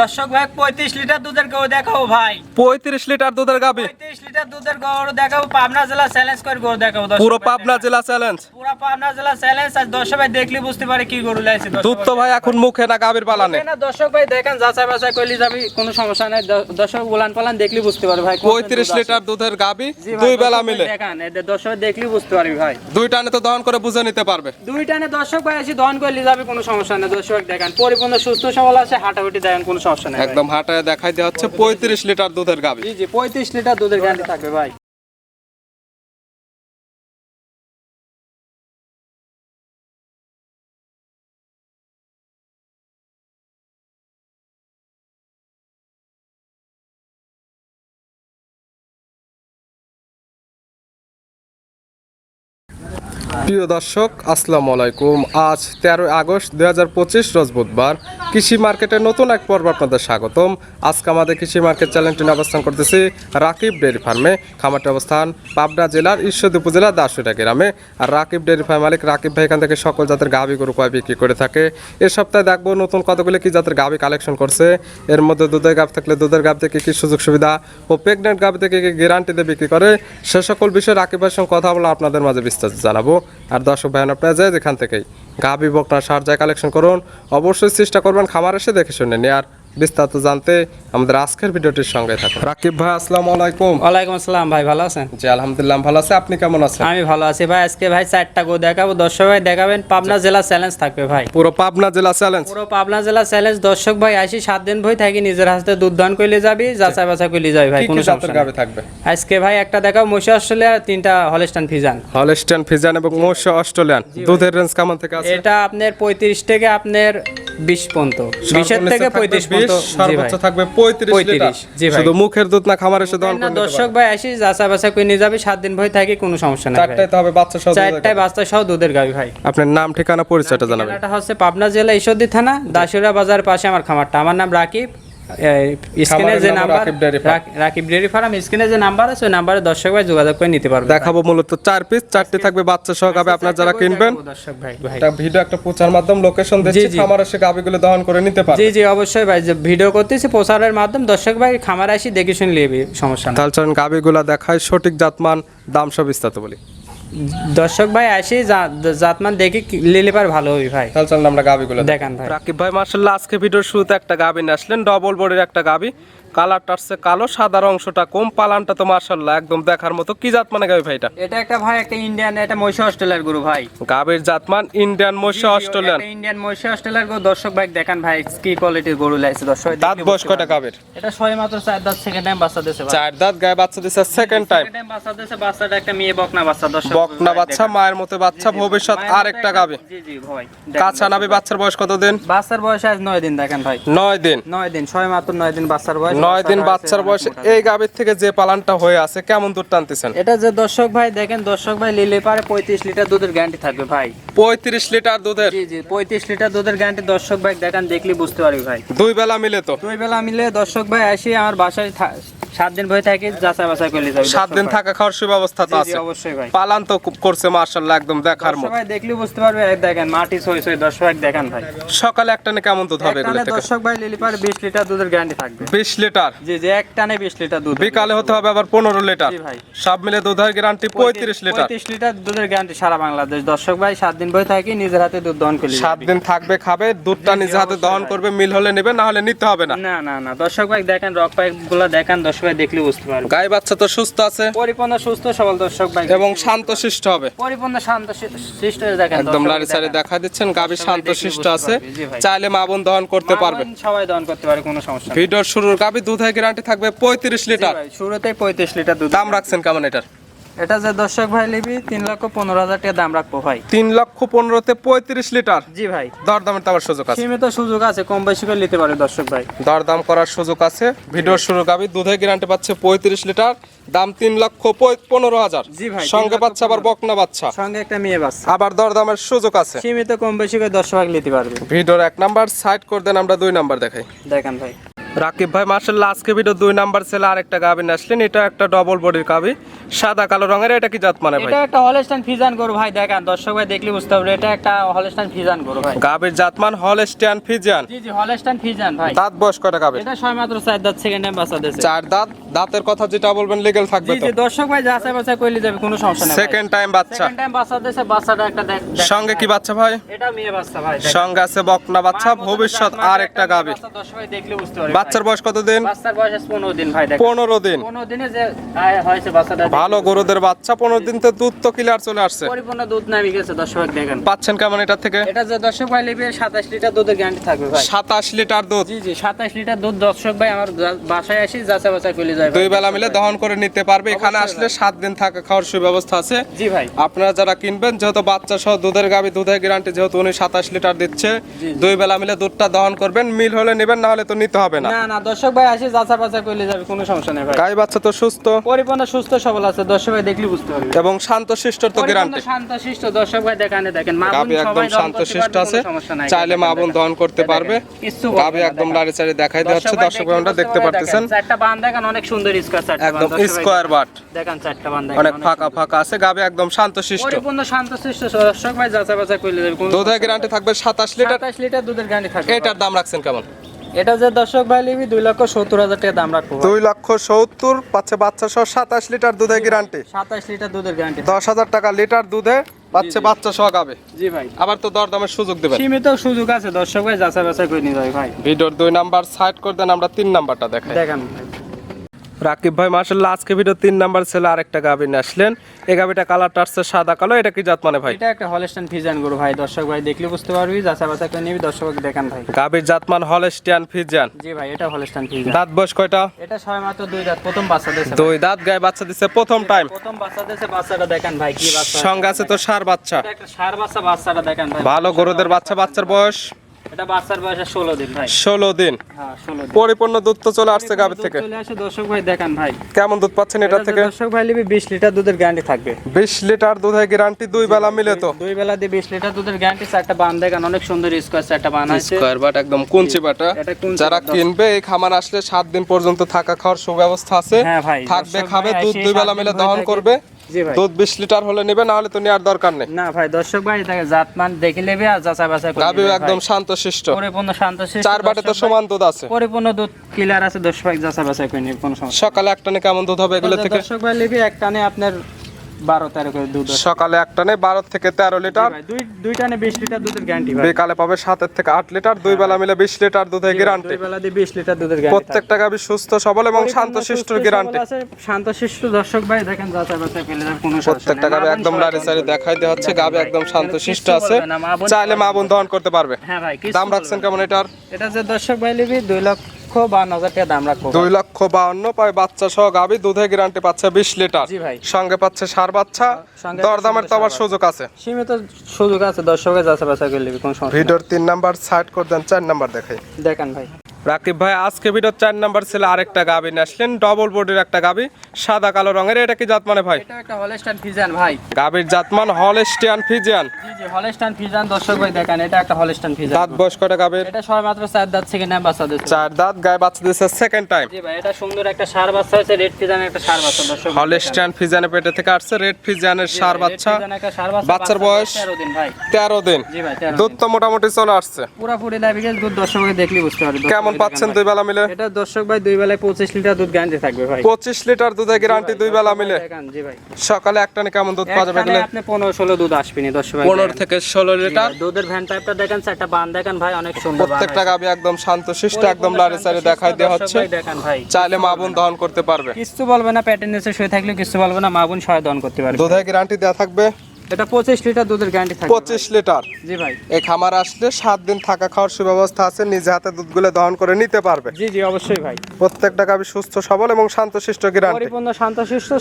দর্শক ভাই পঁয়ত্রিশ লিটার দুধের গরু দেখাবো ভাই। পঁয়ত্রিশ লিটার দুধের গাবি পঁয়ত্রিশ লিটার দুধের গরু দেখাবো পাবনা জেলা চ্যালেঞ্জ করে গরু দেখাবো পুরো পাবনা জেলা চ্যালেঞ্জ পুরো পাবনা জেলা চ্যালেঞ্জ আর দর্শক ভাই দেখলে বুঝতে পারে কি গরু লাইছে দুধ তো ভাই। এখন মুখে না গাবির পালানে না দর্শক ভাই দেখেন যাচাই বাছাই করলে যাবি কোনো সমস্যা নাই। দর্শক উলান পালান দেখলে বুঝতে পারবে ভাই পঁয়ত্রিশ লিটার দুধের গাবি দুই বেলা মিলে। দেখান দর্শক দেখলে বুঝতে পারবি ভাই। দুই টানে তো দহন করে বুঝে নিতে পারবে। দুই টানে দর্শক ভাই এসে দহন করলে যাবে কোনো সমস্যা নেই। দর্শক দেখেন পরিপূর্ণ সুস্থ সবল আছে হাঁটাহুটি দেখেন কোনো সমস্যা নেই একদম হাটায় দেখাই দেওয়া হচ্ছে পঁয়ত্রিশ লিটার দুধের গাভী। জি জি পঁয়ত্রিশ লিটার দুধের গ্যারান্টি থাকবে ভাই। প্রিয় দর্শক, আসসালামু আলাইকুম। আজ তেরোই আগস্ট দুই হাজার পঁচিশ, রোজ বুধবার। কৃষি মার্কেটের নতুন এক পর্ব আপনাদের স্বাগতম। আজকে আমাদের কৃষি মার্কেট চ্যানেলটি অবস্থান করতেছি রাকিব ডেয়ারি ফার্মে। খামারটি অবস্থান পাবনা জেলার ঈশ্বরদী উপজেলা দাসুরা গ্রামে। আর রাকিব ডেয়ারি ফার্ম মালিক রাকিব ভাই এখান থেকে সকল জাতের গাভী গরু কয় বিক্রি করে থাকে। এ সপ্তাহে দেখব নতুন কতগুলো কি জাতের গাভী কালেকশন করছে। এর মধ্যে দুধের গাভ থাকলে দুধের গাভ থেকে কী সুযোগ সুবিধা ও প্রেগনেন্ট গাভ থেকে কী গ্যারান্টিতে বিক্রি করে, সে সকল বিষয়ে রাকিব ভাইয়ের সঙ্গে কথা বলে আপনাদের মাঝে বিস্তারিত জানাব। আর দর্শক ভাই আপনারা যায় যেখান থেকেই গাভি বকনা সার যায় কালেকশন করুন, অবশ্যই চেষ্টা করবেন খামার এসে দেখে শুনে নিয়ে আর বিস্তারিত জানতে আমাদের আজকের ভিডিওটির সঙ্গে থাকুন। রাকিব ভাই আসসালামু আলাইকুম। ওয়ালাইকুম আসসালাম ভাই ভালো আছেন? জি আলহামদুলিল্লাহ ভালো আছে। আপনি কেমন আছেন? আমি ভালো আছি ভাই। আজকে ভাই চারটা গো দেখাবো। দর্শক ভাই দেখাবেন পাবনা জেলা চ্যালেঞ্জ থাকবে ভাই। পুরো পাবনা জেলা চ্যালেঞ্জ? পুরো পাবনা জেলা চ্যালেঞ্জ। দর্শক ভাই আসি সাত দিন ভই থাকি নিজের হাতে দুধ দান করলে যাবি যাচাই বাছাই করলে যাবি ভাই কোনো সমস্যা থাকবে? আজকে ভাই একটা দেখাবো মশি অস্ট্রেলিয়া তিনটা হলস্টান ফিজান। হলস্টেন ফিজান এবং মোশ অস্ট্রেলিয়ান। দুধের রেঞ্জ কেমন থেকে আছে? এটা আপনার পঁয়ত্রিশ থেকে আপনার বিশ বিশের থেকে থাকবে পঁয়ত্রিশ 20, পর্যন্ত। সর্বোচ্চ থাকবে পঁয়ত্রিশ জি ভাই। শুধু মুখের দুধ না খামারের সাথে না? দর্শক ভাই আসি যাচা বাসা করে নিয়ে যাবে। সাত দিন ভয় থাকি কোনো সমস্যা নাই। চারটায় তো হবে বাচ্চা সহ দুধের চারটায় বাচ্চা সহ দুধের গাবি ভাই। আপনার নাম ঠিকানা পরিচয়টা জানাবেন। এটা হচ্ছে পাবনা জেলা ঈশ্বরদী থানা দাসুরা বাজার পাশে আমার খামারটা। আমার নাম রাকিব। স্ক্রিনে যে নাম্বার রাকিব dairy farm। রাক- রাকিব ডেয়ারি ফার্ম স্ক্রিনে যে নাম্বার আছে ওই নাম্বারে দর্শক ভাই যোগাযোগ করে নিতে পারবে। দেখাবো মূলত চার পিস চারটি থাকবে বাচ্চা সহ গাবে যারা কিনবেন দর্শক ভাই ভাই। ভিডিও একটা প্রচার মাধ্যম লোকেশন দিচ্ছি খামার এসে গাবিগুলো দহন করে নিতে পারবে। জি জি অবশ্যই ভাই যে ভিডিও করতেছি প্রচারের মাধ্যম দর্শক ভাই খামারে আসি দেখে শুনে নেবে সমস্যা না তাহলে চলেন গাবিগুলো দেখায় সঠিক জাতমান দাম সব বিস্তারিত বলি। দর্শক ভাই আসি জাতমান দেখে কি- নিলে পার ভালো হবে ভাই। তাহলে চলেন আমরা গাবিগুলো। দেখান ভাই। রাকিব ভাই মার্শাল্লাহ আজকে ভিডিওর শুরুতে একটা গাবি নিয়ে আসলেন ডবল বডির একটা গাবি। কালারটা আসছে কালো সাদার অংশটা কম পালানটা তো মার্শাল্লাহ একদম দেখার মতো। কি জাত মানে গাবি ভাই এটা একটা ভাই একটা ইন্ডিয়ান এটা মহিষা অস্ট্রেলিয়ার গরু ভাই। গাবির জাতমান ইন্ডিয়ান মহিষা অস্ট্রেলিয়ান। ইন্ডিয়ান মহিষা অস্ট্রেলিয়ার গরু। দর্শক ভাই দেখান ভাই কি কোয়ালিটির গরু লাইছে দর্শক দাঁত বয়স কয়টা। গাবির এটা ছয় মাত্র চার দাঁত সেকেন্ড টাইম বাচ্চা দিয়েছে ভাই। চার দাঁত গায়ে বাচ্চা দিচ্ছে সেকেন্ড টাইম Second time বাচ্চা দিয়েছে বাচ্চাটা একটা মেয়ে বকনা বাচ্চা। দর্শক বকনা বাচ্চা মায়ের মতো বাচ্চা ভবিষ্যৎ আর একটা গাবি জি জি ভাই কাঁচা নাবি বাচ্চার বয়স কত দিন বাচ্চার বয়স আজ নয় দিন দেখেন ভাই। নয় দিন। নয় দিন ছয় মাত্র নয় দিন বাচ্চার বয়স। নয় দিন বাচ্চার বয়সে এই গাভীর থেকে যে পালানটা হয়ে আছে কেমন দুধ টানতেছেন? এটা যে দর্শক ভাই দেখেন দর্শক ভাই লিলে পারে পঁয়ত্রিশ লিটার দুধের গ্যারান্টি থাকবে ভাই। পঁয়ত্রিশ লিটার দুধের? জি জি পঁয়ত্রিশ লিটার দুধের গ্যারান্টি দর্শক ভাই দেখেন দেখলে বুঝতে পারবি ভাই। দুই বেলা মিলে তো? দুই বেলা মিলে দর্শক ভাই আসি আমার বাসায় সাত দিন ভয় থাকি যাচাই বাছাই করলে যাবে সাত দিন থাকা খাওয়ার সুব্যবস্থা তো আছে। অবশ্যই ভাই। পালান তো করছে মার্শাল্লাহ একদম দেখার মতো। সবাই দেখলে বুঝতে পারবে দেখেন মাটি সই সই দর্শক দেখেন ভাই। সকালে কেমন দুধ হবে এগুলো থেকে? দর্শক ভাই লিলি পারে বিশ লিটার দুধের গ্যারান্টি থাকবে। বিশ লিটার? জি জি এক টানে বিশ লিটার দুধ। বিকালে হতে হবে আবার পনেরো লিটার। জি ভাই। সব মিলে দুধের গ্যারান্টি পঁয়ত্রিশ লিটার। পঁয়ত্রিশ লিটার দুধের গ্যারান্টি সারা বাংলাদেশ। দর্শক ভাই সাত দিন ভয় থাকি নিজের হাতে দুধ দহন করলে সাত দিন থাকবে খাবে দুধটা জি, হাতে দহন করবে মিল হলে নেবে না হলে নিতে হবে না। না না না দর্শক ভাই দেখেন রক পাইপগুলো দেখেন দর্শক ভাই দেখলে বুঝতে পারবে। গাই বাচ্চা তো সুস্থ আছে। পরিপূর্ণ সুস্থ সবল দর্শক ভাই। এবং শান্ত শিষ্ট হবে। পরিপূর্ণ শান্ত শিষ্ট দেখেন একদম লারি সারি দেখা। দিচ্ছেন। গাবি সবাই শান্ত দেখলে শিষ্ট আছে। চাইলে মা বোন দহন করতে পারবে। সবাই দহন করতে পারে কোনো সমস্যা ভিডিওর শুরুর গাবি দুধের গ্যারান্টি থাকবে পঁয়ত্রিশ জি লিটার। ভাই, শুরুতেই পঁয়ত্রিশ লিটার দুধ দাম রাখছেন কেমন এটার? এটা যে দর্শক ভাই লিবি তিন লক্ষ পনেরো হাজার টাকা দাম রাখব ভাই। তিন লক্ষ পনেরোতে পঁয়ত্রিশ লিটার? জি ভাই। দরদামের তো আবার সুযোগ আছে। সীমিত সুযোগ আছে কম বেশি করে নিতে পারে দর্শক ভাই। দরদাম করার সুযোগ আছে। ভিডিওর শুরু গাবি দুধের গ্যারান্টি পাচ্ছে পঁয়ত্রিশ লিটার দাম তিন লক্ষ পনেরো হাজার। জি ভাই, সঙ্গে পাচ্ছে আবার বকনা বাচ্চা। সঙ্গে একটা মেয়ে বাচ্চা। আবার দরদামের সুযোগ আছে। সীমিত কম বেশি করে দর্শক ভাই নিতে পারবে। ভিডিওর এক নাম্বার সাইড করে দেন আমরা দুই নাম্বার দেখাই। দেখেন ভাই। রাকিব ভাই মার্শাল্লাহ আজকে ভিডিও দুই নাম্বার ছেলে আরেকটা গাবি নিয়ে আসলেন। এটা একটা ডবল বডির গাবি সাদা কালো রঙের। এটা কি জাত মানে ভাই? এটা একটা হলস্টাইন ফিজান গরু ভাই দেখেন দর্শক ভাই দেখলে বুঝতে পারবে এটা একটা হলস্টাইন ফিজান গরু ভাই। গাবির জাতমান হলস্টিয়ান ফিজিয়ান জি জি হলস্টাইন ফিজান ভাই। দাঁত বয়স কয়টা গাবির? এটা ছয় মাত্র চার দাঁত সেকেন্ড টাইম বাচ্চা দিয়েছে। চার দাঁত। দাঁতের কথা যেটা বলবেন লিগেল থাকবে তো? জি দর্শক ভাই যাচাই বাছাই কইলে যাবে কোনো সমস্যা নেই সেকেন্ড টাইম বাচ্চা। সেকেন্ড টাইম বাচ্চা দিয়েছে বাচ্চাটা একটা দেখ- সঙ্গে কি বাচ্চা ভাই? এটা মেয়ে বাচ্চা ভাই সঙ্গে আছে বকনা বাচ্চা ভবিষ্যৎ আর একটা গাবি। দর্শক ভাই দেখলে বুঝতে পারবে। বাচ্চার। বয়স কতদিন? বাচ্চার বয়স আছে পনেরো দিন ভাই দেখেন। পনেরো দিন। পনেরো দিনে যে হয়েছে বাচ্চাটা ভালো গরুদের বাচ্চা পনেরো দিন তো দুধ তো ক্লিয়ার চলে আসছে। পরিপূর্ণ দুধ নামে গেছে দর্শক দেখেন। পাচ্ছেন কেমন এটার থেকে? এটা যে দর্শক ভাই নেবে সাতাশ লিটার দুধের গ্যারান্টি থাকবে ভাই। সাতাশ লিটার দুধ। জি জি সাতাশ লিটার দুধ দর্শক ভাই আমার বাসায় আসি যাচাই বাছাই করে যায় দুই বেলা মিলে দহন করে নিতে পারবে। এখানে আসলে ভাই। সাত দিন থাকা খাওয়ার সুব্যবস্থা আছে। জি ভাই। আপনারা যারা কিনবেন যেহেতু বাচ্চা সহ দুধের গাবি দুধের গ্যারান্টি যেহেতু উনি সাতাশ লিটার দিচ্ছে দুই বেলা মিলে দুধটা দহন করবেন। মিল হলে নেবেন না হলে তো নিতে হবে না। না না দর্শক ভাই আসি যাচাই বাছাই করলে যাবে কোনো সমস্যা নেই ভাই। গাই বাচ্চা তো সুস্থ। পরিপূর্ণ সুস্থ সবল আছে দর্শক ভাই দেখলে বুঝতে পারবে। এবং শান্ত শিষ্টর তো পরিপূর্ণ শান্ত শিষ্ট দর্শক ভাই দেখানে দেখেন মা বোন একদম শান্ত শিষ্ট আছে। কোনো সমস্যা নাই। চাইলে মা বোন দহন করতে পারবে। গাবি একদম দেখাই দেওয়া হচ্ছে ভাই আমরা দেখতে পারতেছেন। চারটা বান দেখেন অনেক সুন্দর স্কোয়ার চারটা একদম বান, দর্শক ভাই স্কোয়ার বাট। দেখেন চারটা বান দেখেন অনেক অনেক ফাঁকা ফাঁকা আছে গাবি একদম শান্ত শিষ্ট। পরিপূর্ণ শান্ত শিষ্ট দর্শক ভাই করলে যাবে দুধের গ্যারান্টি থাকবে সাতাশ লিটার। সাতাশ লিটার দুধের গ্যারান্টি থাকে এটার দাম রাখছেন কেমন? এটা যে দর্শক ভাই নিবি দুই লক্ষ সত্তর হাজার টাকা দাম রাখব দুই লক্ষ সত্তর পাচ্ছে বাচ্চা সহ সাতাশ লিটার দুধের গ্যারান্টি সাতাশ লিটার দুধের গ্যারান্টি দশ হাজার টাকা লিটার দুধে পাচ্ছে বাচ্চা সহ গাবে। জি ভাই। আবার তো দরদামের সুযোগ দেবেন। সীমিত সুযোগ আছে দর্শক ভাই যাচাই বাছাই করে নিয়ে যাবে ভাই। ভিডিওর দুই নাম্বার সাইড করে দেন আমরা তিন নাম্বারটা দেখাই। দেখেন ভাই। রাকিব ভাই মার্শাল্লাহ আজকে ভিডিও তিন নাম্বার ছেলে আরেকটা গাবি নিয়ে আসলেন। এই গাবিটা কালারটা আসছে সাদা কালো এটা কি জাত মানে ভাই? এটা একটা হলস্টাইন ফিজান গরু ভাই দর্শক ভাই দেখলে বুঝতে পারবি যাচাই বাছাই করে নিবি দর্শক দেখেন ভাই। গাবির জাতমান হলস্টিয়ান ফিজিয়ান জি ভাই এটা হলস্টাইন ফিজান দাঁত বয়স কয়টা? এটা ছয় মাত্র দুই রাত প্রথম বাচ্চা দিয়েছে দুই দাঁত গায়ে বাচ্চা দিচ্ছে প্রথম টাইম প্রথম বাচ্চা দিয়েছে বাচ্চাটা দেখেন ভাই কি বাচ্চা। সঙ্গে আছে তো সার বাচ্চা। এটা একটা সার বাচ্চা বাচ্চাটা দেখেন ভাই। ভালো গরুদের বাচ্চা বাচ্চার বয়স? এটা বাচ্চার বয়স ষোলো দিন ভাই। ষোলো দিন। হ্যাঁ ষোলো দিন। পরিপূর্ণ দুধ তো চলে আসছে গাবির থেকে। চলে আসে দর্শক ভাই দেখেন ভাই। কেমন দুধ পাচ্ছেন এটা থেকে? দর্শক ভাই নিবি বিশ লিটার দুধের গ্যারান্টি থাকবে। বিশ লিটার দুধের গ্যারান্টি দুই বেলা মিলে তো। দুই বেলা দিয়ে বিশ লিটার দুধের গ্যারান্টি চারটা বান দেখেন অনেক সুন্দর স্কোয়ার চারটা বান আছে। স্কোয়ার বাট একদম কুঞ্চি বাটা যারা কিনবে এই খামার আসলে সাত দিন পর্যন্ত থাকা খাওয়ার সুব্যবস্থা আছে। হ্যাঁ ভাই, থাকবে খাবে দুধ দুই বেলা মিলে হয়ে দহন করবে। দুধ বিশ লিটার হলে নেবে না হলে তো নেওয়ার দরকার নেই। না ভাই দর্শক ভাই জাত মান দেখে নেবে আর যাচাই বাছাই করে গাবিও একদম শান্ত শিষ্ট পরিপূর্ণ শান্ত শিষ্ট চার বাটে তো সমান দুধ আছে। পরিপূর্ণ দুধ ক্লিয়ার আছে দর্শক ভাই যাচাই বাছাই করে নেবে কোনো সমস্যা সকালে একটানে কেমন দুধ হবে এগুলো থেকে? দর্শক ভাই নেবে এক টানে আপনার বারো তেরো করে দুধ আছে। সকালে একটানে বারো থেকে তেরো লিটার। দুই দুই টানে বিশ লিটার দুধের গ্যারান্টি বিকালে পাবে সাতের থেকে আট লিটার দুই বেলা মিলে বিশ লিটার দুধের গ্যারান্টি বেলা দিয়ে বিশ লিটার দুধের গ্যারান্টি প্রত্যেকটা গাবি সুস্থ সবল এবং শান্ত শিষ্টর গ্যারান্টি শান্ত শিষ্ট দর্শক ভাই দেখেন যাচাই বাছাই পেলে কোনো প্রত্যেকটা বোন একদম লারি সারি দেখাই দেওয়া হচ্ছে গাবি একদম শান্ত শিষ্ট আছে। চাইলে মা বোন দহন করতে পারবে। হ্যাঁ ভাই দাম রাখছেন কেমন এটার? এটা যে দর্শক ভাই নিবি দুই লক্ষ বান্ন হাজার টাকা দাম রাখব দুই লক্ষ বাউন্ন পাই বাচ্চা সহ গাবি দুধে গ্যারান্টি পাচ্ছে বিশ লিটার। জি ভাই। সঙ্গে পাচ্ছে সার বাচ্চা দরদামের তো আবার সুযোগ আছে। সীমিত সুযোগ আছে দর্শকের যাচাই বাছাই করে কোনো সমস্যা ভিডিওর তিন নাম্বার সাইড করে দেন চার নাম্বার দেখাই। দেখেন ভাই। রাকিব ভাই আজকে ভিডিওর চার নাম্বার ছিল আরেকটা গাবি আসলেন। ডবল বডির একটা গাবি সাদা কালো রঙের। এটা কি জাত মানে ভাই? এটা একটা হলস্টাইন ভাই। গাবির জাতমান হলস্টিয়ান ফিজিয়ান জি জি হলস্টাইন দর্শক ভাই দেখেন এটা একটা হলস্টাইন ফিজান দাঁত বয়স গাবির? এটা সবাই মাত্র চার দাঁত বাচ্চা দিচ্ছে চার দাঁত গায়ে বাচ্চা দিচ্ছে সেকেন্ড টাইম জি ভাই এটা সুন্দর একটা সার বাচ্চা হয়েছে রেড ফিজানের একটা সার বাচ্চা দর্শক ফিজিয়ানের পেটে থেকে আসছে রেড ফিজিয়ানের। সার বাচ্চা। বাচ্চার বয়স? তেরো দিন ভাই। তেরো দিন। জি ভাই দুধ তো মোটামুটি চলে আসছে। পুরাপুরি দুধ দর্শককে দেখলে বুঝতে পারবে কেমন পাচ্ছেন দুই বেলা মিলে? এটা দর্শক ভাই দুই বেলায় পঁচিশ লিটার দুধ গ্যারান্টি থাকবে ভাই। পঁচিশ লিটার দুধে গ্যারান্টি দুই বেলা মিলে? জি ভাই। সকালে একটানে কেমন দুধ পাওয়া যাবে আপনি পনেরো ষোলো দুধ আসবেনি দর্শক ভাই পনেরো দেখেন। থেকে ষোলো জি লিটার দুধের ভ্যান টাইপটা দেখেন চারটা বান দেখেন ভাই অনেক সুন্দর প্রত্যেকটা গাবি একদম শান্ত শিষ্ট একদম লারি সারি দেখাই দেওয়া হচ্ছে। দেখেন ভাই। চাইলে মা বোন দহন করতে পারবে। কিছু বলবে না প্যাটের নিচে শুয়ে থাকলে কিছু বলবে না মা বোন সহায় দন করতে পারবে। দুধের গ্যারান্টি দেওয়া থাকবে। এটা পঁচিশ লিটার দুধের গ্যারান্টি থাকবে পঁচিশ লিটার? ভাই। জি ভাই। এই খামার আসলে সাত দিন থাকা খাওয়ার সুব্যবস্থা আছে নিজে হাতে দুধগুলো দহন করে নিতে পারবে। জি জি অবশ্যই ভাই। প্রত্যেকটা গাবি সুস্থ সবল এবং পরিপূর্ণ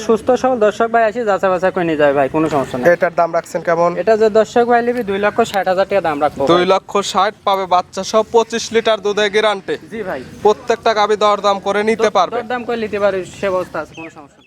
সুস্থ সবল দর্শক ভাই আসি যাচা বাছা করে নিয়ে যাবে ভাই কোনো সমস্যা নেই। এটার দাম রাখছেন কেমন? এটা যে দর্শক ভাই নিবি দুই লক্ষ ষাট হাজার টাকা দাম রাখব দুই লক্ষ ষাট পাবে বাচ্চা সহ পঁচিশ লিটার দুধে গ্যারান্টি জি ভাই। প্রত্যেকটা গাবি দর দাম করে নিতে পারবে। দাম করে নিতে পারে সে অবস্থা আছে কোনো সমস্যা